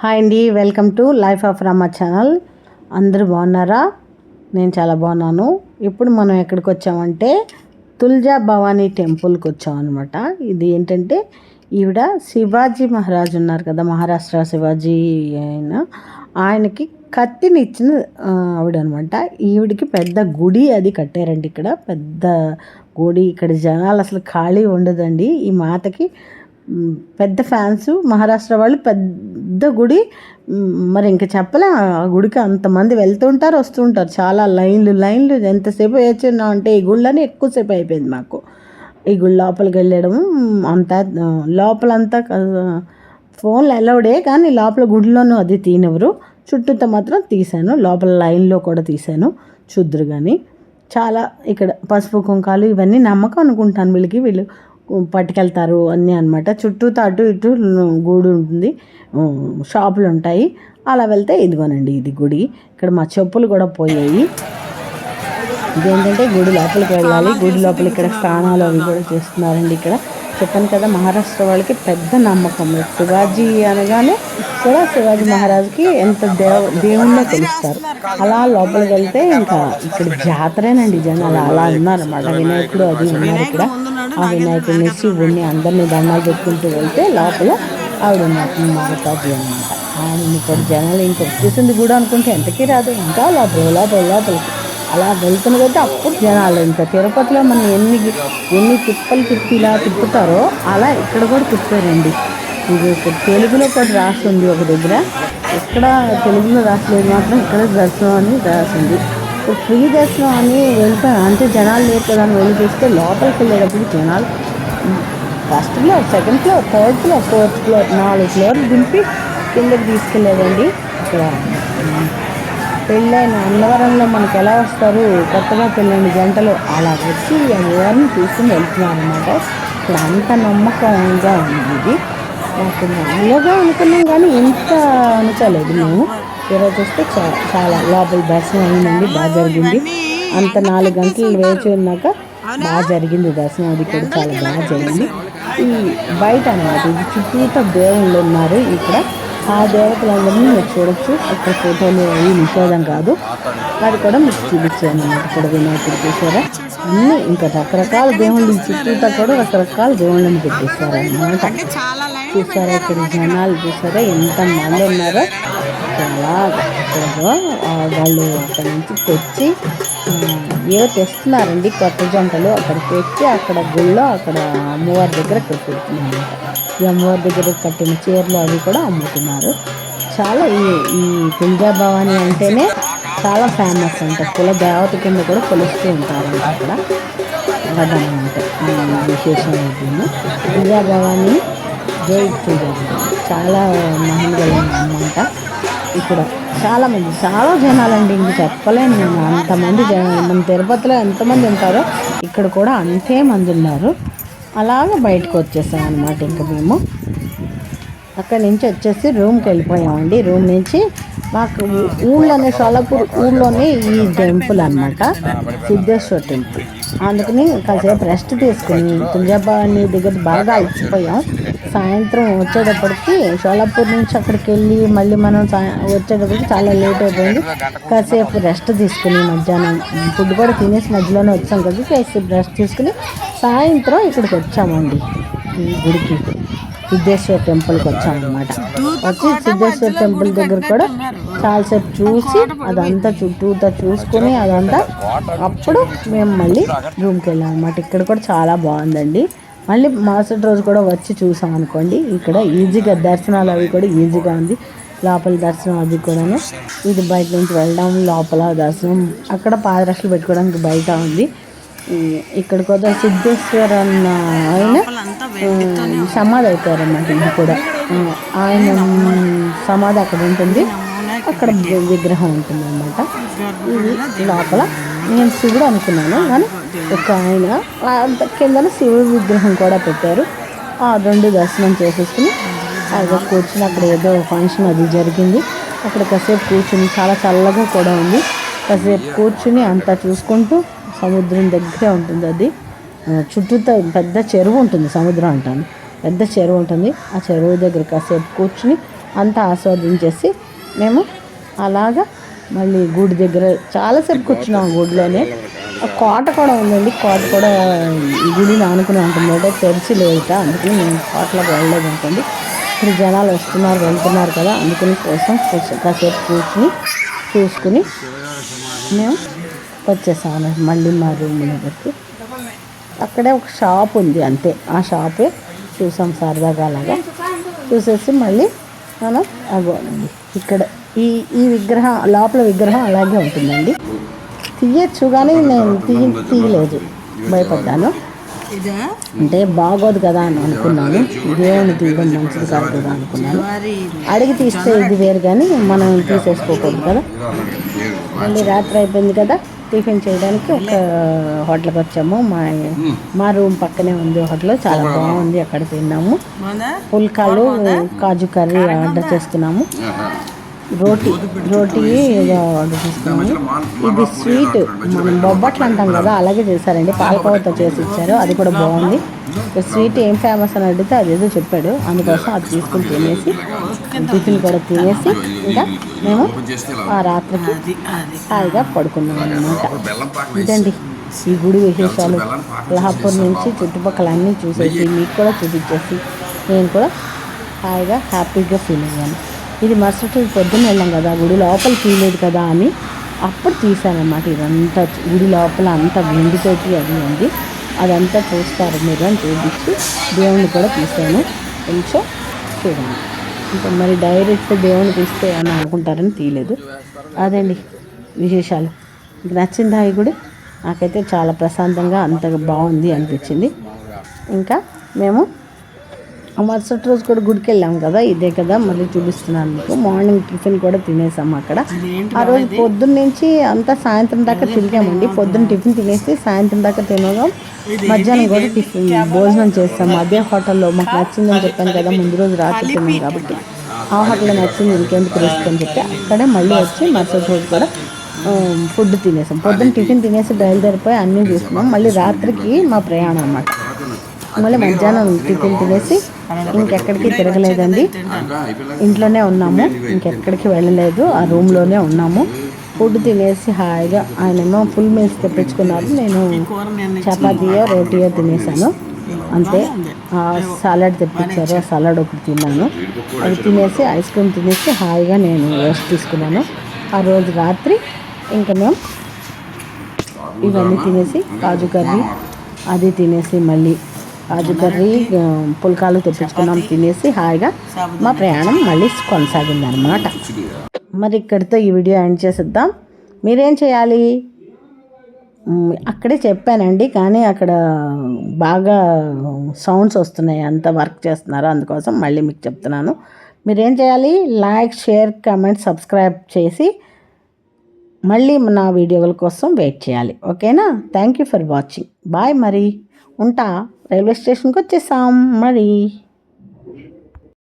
Hi అండి welcome to life of Ramma channel అందరూ బాగున్నారా? నేను చాలా బాగున్నాను. ఇప్పుడు మనం ఎక్కడికి వచ్చామంటే తుల్జా భవానీ టెంపుల్కి వచ్చామన్నమాట. ఇది ఏంటంటే ఈవిడ శివాజీ మహారాజు ఉన్నారు కదా మహారాష్ట్ర శివాజీ ఆయన ఆయనకి కత్తిని ఇచ్చిన ఆవిడ అనమాట ఈవిడికి పెద్ద గుడి అది కట్టారండి ఇక్కడ. పెద్ద గుడి. ఇక్కడ జనాలు అసలు ఖాళీ ఉండదండి. ఈ మాతకి పెద్ద ఫ్యాన్స్. మహారాష్ట్ర వాళ్ళు పెద్ద గుడి. మరి ఇంకా చెప్పలే? ఆ గుడికి అంతమంది వెళ్తుంటారు వస్తుంటారు. చాలా లైన్లు లైన్లు. ఎంతసేపు వేచున్నాం అంటే ఈ గుళ్ళని ఎక్కువసేపు అయిపోయింది మాకు. ఈ గుడి లోపలికి వెళ్ళడం అంతా లోపలంతా ఫోన్లు అలౌడే కానీ లోపల గుడిలోనూ అది తీనెవరు చుట్టూతో మాత్రం తీశాను. లోపల లైన్లో కూడా తీశాను. చూద్దరు కానీ చాలా ఇక్కడ పసుపు కుంకాలు ఇవన్నీ నమ్మకం అనుకుంటాను వీళ్ళకి. వీళ్ళు పట్టుకెళ్తారు అన్నీ అనమాట చుట్టూతో అటు ఇటు గూడు ఉంటుంది. షాపులు ఉంటాయి. అలా వెళ్తే ఇదిగోనండి ఇది గుడి. ఇక్కడ మా చెప్పులు కూడా పోయాయి. ఇదేంటంటే గుడి లోపలికి వెళ్ళాలి. గుడి లోపల ఇక్కడ స్నానాలు అవి కూడా చేస్తున్నారండి ఇక్కడ. చెప్పాను కదా మహారాష్ట్ర వాళ్ళకి పెద్ద నమ్మకం. శివాజీ అనగానే కూడా శివాజీ మహారాజుకి ఎంత దేవ దేవుణ్ణో తెలుస్తారు అలా లోపలికి వెళ్తే ఇంకా ఇక్కడ జాతరేనండి జనాలు అలా ఉన్నారన్నమాట వినాయకుడు అది ఉన్నారు ఇక్కడ. ఆ వినాయకుడిని శివుడిని అందరినీ దండాలు పెట్టుకుంటూ వెళ్తే లోపల ఆవిడ ఉన్నారు మాతాజీ అనమాట ఆయన ఇక్కడ జనాలు ఇంకొచ్చేసింది కూడా అనుకుంటే ఎంతకీ రాదు ఇంకా లోపల లోపల లోపలికి. అలా వెళ్తున్నదైతే అప్పుడు జనాలు ఇంకా తిరుపతిలో మనం ఎన్ని ఎన్ని తిప్పలు తిప్పి ఇలా తిప్పుతారో అలా ఇక్కడ కూడా తిప్పారండి. ఇది ఇక్కడ తెలుగులో కూడా రాస్తుంది ఒక దగ్గర. ఇక్కడ తెలుగులో రాసలేదు మాత్రం ఇక్కడ దర్శనం అని రాసింది. ఇప్పుడు ఫ్రీ దర్శనం అని వెళ్ళిపోయాను అంటే జనాలు లేరు కదా అని వెళ్ళి చూస్తే లోపలికి వెళ్ళేటప్పుడు జనాలు first floor second floor third floor fourth floor నాలుగు ఫ్లోర్లు దింపి కిందకి తీసుకెళ్ళేదండి. ఇక్కడ పెళ్ళైన అన్నవరంలో మనకు ఎలా వస్తారు? కొత్తగా పెళ్ళైన జంటలు అలా వచ్చి అమ్మవారిని తీసుకుని వెళ్తున్నారు అనమాట ఇక్కడ అంత నమ్మకంగా ఉంది. ఇది నాకు మామూలుగా అనుకున్నాం కానీ ఇంత అనుకోలేదు మేము. ఈరోజు వస్తే చాలా లోపల దర్శనం అయిందండి బాగా జరిగింది. అంత నాలుగు గంటలు వేచి ఉన్నాక బాగా జరిగింది దర్శనం. అది కూడా చాలా బాగా జరిగింది. ఈ బయట అనమాట ఇది చుట్టూతో దేవుళ్ళు ఉన్నారు ఇక్కడ. ఆ దేవతలందరినీ మీరు చూడొచ్చు. అక్కడ ఫోటోలు అవి నిషేధం కాదు. అది కూడా మీకు చూపించాను అన్నమాట ఇక్కడ వినాయకుడు చూసారా అన్ని ఇంకా రకరకాల దేవుళ్ళు చుట్టూతా కూడా రకరకాల దేవుళ్ళని పెట్టేశారు అన్నమాట చూసారా ఇక్కడ జనాలు చూసారా? ఎంత మంది ఉన్నారో. చాలా వాళ్ళు అక్కడ నుంచి తెచ్చి ఏవో తెస్తున్నారండి కొత్త జంటలు. అక్కడ తెచ్చి అక్కడ గుళ్ళో అక్కడ అమ్మవారి దగ్గర కట్టుకుంటున్నారు ఈ అమ్మవారి దగ్గర కట్టిన చీరలు అవి కూడా అమ్ముతున్నారు. చాలా ఈ ఈ తుల్జా భవాని అంటేనే చాలా ఫేమస్ అంట. కుల దేవత కింద కూడా కొలుస్తూ ఉంటారంట అక్కడ. అదనమాట విశేషం అవుతుంది తుల్జా భవాని జై తుల్జా చాలా మహిళలు కలిగిన అమ్మంట ఇక్కడ చాలామంది చాలా జనాలండి ఇంక చెప్పలేను నేను. అంతమంది జనాలు మన తిరుపతిలో ఎంతమంది ఉంటారో ఇక్కడ కూడా అంతే మంది ఉన్నారు. అలాగ బయటకు వచ్చేసాం అనమాట ఇంకా మేము. అక్కడి నుంచి వచ్చేసి రూమ్కి వెళ్ళిపోయామండి. రూమ్ నుంచి మాకు ఊళ్ళోనే సోలాపూర్ ఊళ్ళోనే ఈ టెంపుల్ అన్నమాట. సిద్ధేశ్వర టెంపుల్. అందుకని కాసేపు రెస్ట్ తీసుకుని తుంజాబాని దగ్గర బాగా అలసిపోయాం. సాయంత్రం వచ్చేటప్పటికి షోలాపూర్ నుంచి అక్కడికి వెళ్ళి మళ్ళీ మనం వచ్చేటప్పటికి చాలా లేట్ అయిపోయింది. కాసేపు రెస్ట్ తీసుకుని మధ్యాహ్నం ఫుడ్ కూడా తినేసి మధ్యలోనే వచ్చాం కదా కాసేపు రెస్ట్ తీసుకుని సాయంత్రం ఇక్కడికి వచ్చామండి. ఈ గుడికి సిద్ధేశ్వర టెంపుల్కి వచ్చామన్నమాట. వచ్చి సిద్ధేశ్వర టెంపుల్ దగ్గర కూడా చాలాసేపు చూసి అదంతా చుట్టూతా చూసుకొని అదంతా అప్పుడు మేము మళ్ళీ రూమ్కి వెళ్ళాం అనమాట ఇక్కడ కూడా చాలా బాగుందండి. మళ్ళీ మరుసటి రోజు కూడా వచ్చి చూసాం అనుకోండి. ఇక్కడ ఈజీగా దర్శనాలు అవి కూడా ఈజీగా ఉంది. లోపల దర్శనం అది కూడాను. ఇది బయట నుంచి వెళ్ళడం లోపల దర్శనం. అక్కడ పాదరక్షలు పెట్టుకోవడానికి బయట ఉంది. ఇక్కడ కూడా సిద్ధేశ్వర్ అన్న ఆయన సమాధి అయిపోయారన్నమాట ఇది కూడా. ఆయన సమాధి అక్కడ ఉంటుంది. అక్కడ విగ్రహం ఉంటుంది అన్నమాట ఇది లోపల. నేను శివుడు అనుకున్నాను కానీ ఒక ఆయన అంత కిందన శివుడి విగ్రహం కూడా పెట్టారు. ఆ రెండు దర్శనం చేసేసుకుని అక్కడ కూర్చుని అక్కడ ఏదో ఫంక్షన్ అది జరిగింది. అక్కడ కాసేపు కూర్చుని చాలా చల్లగా కూడా ఉంది. కాసేపు కూర్చుని అంతా చూసుకుంటూ సముద్రం దగ్గరే ఉంటుంది అది. చుట్టూతో పెద్ద చెరువు ఉంటుంది సముద్రం అంటాను. పెద్ద చెరువు ఉంటుంది. ఆ చెరువు దగ్గర కాసేపు కూర్చుని అంతా ఆస్వాదించేసి మేము అలాగా మళ్ళీ గుడి దగ్గర చాలాసేపు కూర్చున్నాం గుడిలోనే. ఆ కోట కూడా ఉందండి. కోట కూడా ఈ గుడిని ఆనుకుని ఉంటుంది. అంటే తెరిచి లేదుట అందుకని మేము కోటలోకి వెళ్ళలేదు అనుకోండి. ఇప్పుడు జనాలు వస్తున్నారు వెళ్తున్నారు కదా. అందుకని కోసం కాసేపు కూర్చుని చూసుకుని మేము వచ్చేసాం మళ్ళీ మా రూమ్ దగ్గరికి. అక్కడే ఒక షాప్ ఉంది అంతే. ఆ షాపే చూసాం సరదాగా అలాగా. చూసేసి మళ్ళీ మనం అగోనండి ఇక్కడ ఈ ఈ విగ్రహం లోపల విగ్రహం అలాగే ఉంటుందండి. తీయచ్చు కానీ నేను తీయ తీయలేదు. భయపడ్డాను. అంటే బాగోదు కదా అని అనుకున్నాను. దేవుని తీయడం మంచిది కాదు కదా అనుకున్నాను. అడిగి తీస్తే ఇది వేరు కానీ మనం తీసేసుకోకూడదు కదా. మళ్ళీ రాత్రి అయిపోయింది కదా. టిఫిన్ చేయడానికి ఒక హోటల్కి వచ్చాము. మా మా రూమ్ పక్కనే ఉంది హోటల్. చాలా బాగుంది. అక్కడ తిన్నాము. పుల్కాలు కాజు కర్రీ ఆర్డర్ చేసుకున్నాము. రోటీ రోటీ ఏదో ఆర్డర్ చేసుకున్నాము. ఇది స్వీట్ మనం బొబ్బట్లు అంటాం కదా అలాగే చేశారండి. పాలకోవతో చేసి ఇచ్చారు అది కూడా బాగుంది. స్వీట్ ఏం ఫేమస్ అని అడిగితే అదేదో చెప్పాడు. అందుకోసం అది తీసుకుని తినేసి టిఫిన్ కూడా తినేసి ఇంకా మేము ఆ రాత్రికి హాయిగా పడుకున్నాం అనమాట ఇదండి ఈ గుడి విశేషాలు. లహాపూర్ నుంచి చుట్టుపక్కల అన్నీ చూసేసి మీకు కూడా చూపించేసి నేను కూడా హాయిగా హ్యాపీగా ఫీల్ అయ్యాను. ఇది మరుసటి పొద్దున పొద్దున్న వెళ్ళాం కదా గుడి లోపల తీయలేదు కదా అని అప్పుడు తీసానమాట ఇదంతా. గుడి లోపల అంతా గుండితోటి అది ఉంది. అదంతా చూస్తారు మీరు అని చూపించి దేవుణ్ణి కూడా తీసాను కొంచెం చూడండి. ఇంకా మరి డైరెక్ట్ దేవుని తీస్తే అని అనుకుంటారని తీయలేదు. అదండి విశేషాలు? మీకు నచ్చిందా ఈ గుడి? నాకైతే చాలా ప్రశాంతంగా అంతగా బాగుంది అనిపించింది. ఇంకా మేము మరుసటి రోజు కూడా గుడికి వెళ్ళాం కదా ఇదే కదా మళ్ళీ చూపిస్తున్నాను మీకు. మార్నింగ్ టిఫిన్ కూడా తినేసాం అక్కడ. ఆ రోజు పొద్దున్న నుంచి అంతా సాయంత్రం దాకా తిరిగామండి. పొద్దున్న టిఫిన్ తినేసి సాయంత్రం దాకా తినగా మధ్యాహ్నం కూడా టిఫిన్ భోజనం చేస్తాం. అదే హోటల్లో మాకు నచ్చిందని చెప్పాను కదా ముందు రోజు రాత్రి తిన్నాం కాబట్టి. ఆ హోటల్లో నచ్చింది ఇంకెందుకు రిస్క్ అని చెప్పి అక్కడే మళ్ళీ వచ్చి మరుసటి రోజు కూడా ఫుడ్ తినేసాం. పొద్దున్న టిఫిన్ తినేసి బయలుదేరిపోయి అన్నీ చూసుకున్నాం. మళ్ళీ రాత్రికి మా ప్రయాణం అన్నమాట. మళ్ళీ మధ్యాహ్నం టిఫిన్ తినేసి ఇంకెక్కడికి తిరగలేదండి. ఇంట్లోనే ఉన్నాము. ఇంకెక్కడికి వెళ్ళలేదు. ఆ రూమ్లోనే ఉన్నాము. ఫుడ్ తినేసి హాయిగా ఆయనేమో ఫుల్ మీల్స్ తెప్పించుకున్నారు. నేను చపాతీయో రోటీయో తినేసాను. అంతే. సలాడ్ తెప్పించారు. ఆ సలాడ్ ఒకటి తిన్నాను. అది తినేసి ఐస్ క్రీమ్ తినేసి హాయిగా నేను రెస్ట్ తీసుకున్నాను. ఆ రోజు రాత్రి ఇంకా మేము ఇవన్నీ తినేసి కాజు కర్రీ అది తినేసి మళ్ళీ కాజు కర్రీ పుల్కాలు తెప్పించుకున్నాం తినేసి హాయిగా మా ప్రయాణం మళ్ళీ కొనసాగింది అనమాట మరి ఇక్కడితో ఈ వీడియో ఎండ్ చేసేద్దాం. మీరేం చేయాలి? అక్కడే చెప్పానండి కానీ అక్కడ బాగా సౌండ్స్ వస్తున్నాయి అంత వర్క్ చేస్తున్నారు అందుకోసం మళ్ళీ మీకు చెప్తున్నాను. మీరేం చేయాలి? లైక్ షేర్ కామెంట్ సబ్స్క్రైబ్ చేసి మళ్ళీ నా వీడియోల కోసం వెయిట్ చేయాలి. ఓకేనా? Thank you for watching bye మరి ఉంటా. రైల్వే స్టేషన్కి వచ్చేసాం మరి.